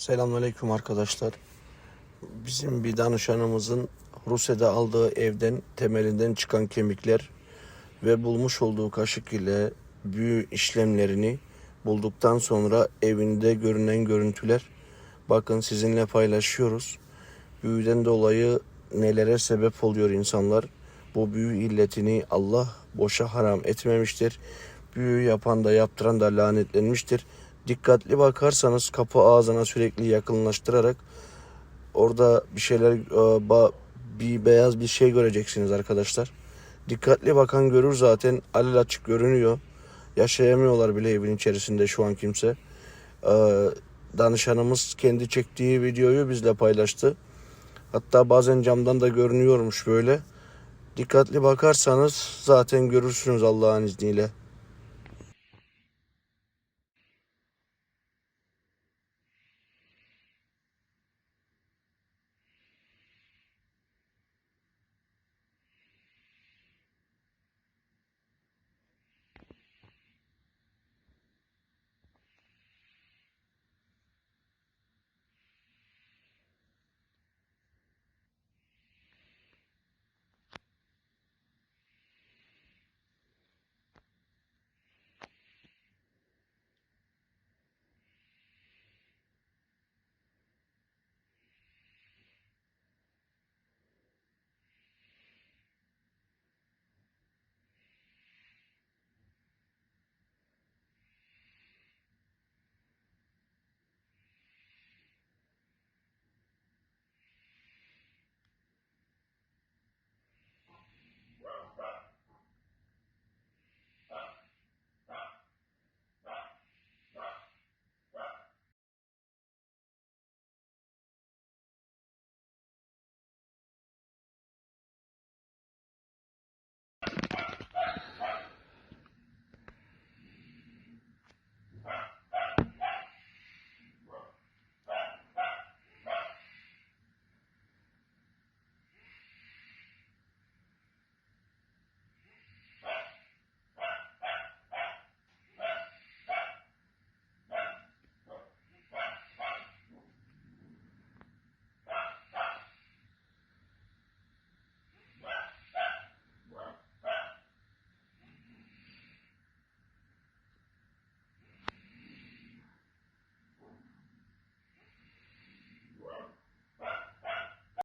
Selamünaleyküm arkadaşlar. Bizim bir danışanımızın Rusya'da aldığı evden temelinden çıkan kemikler ve bulmuş olduğu kaşık ile büyü işlemlerini bulduktan sonra evinde görünen görüntüler bakın sizinle paylaşıyoruz. Büyüden dolayı nelere sebep oluyor insanlar. Bu büyü illetini Allah boşa haram etmemiştir. Büyü yapan da yaptıran da lanetlenmiştir. Dikkatli bakarsanız kapı ağzına sürekli yakınlaştırarak orada bir şeyler e, bir beyaz bir şey göreceksiniz arkadaşlar. Dikkatli bakan görür zaten alel açık görünüyor. Yaşayamıyorlar bile evin içerisinde şu an kimse. Ee, danışanımız kendi çektiği videoyu bizle paylaştı. Hatta bazen camdan da görünüyormuş böyle. Dikkatli bakarsanız zaten görürsünüz Allah'ın izniyle.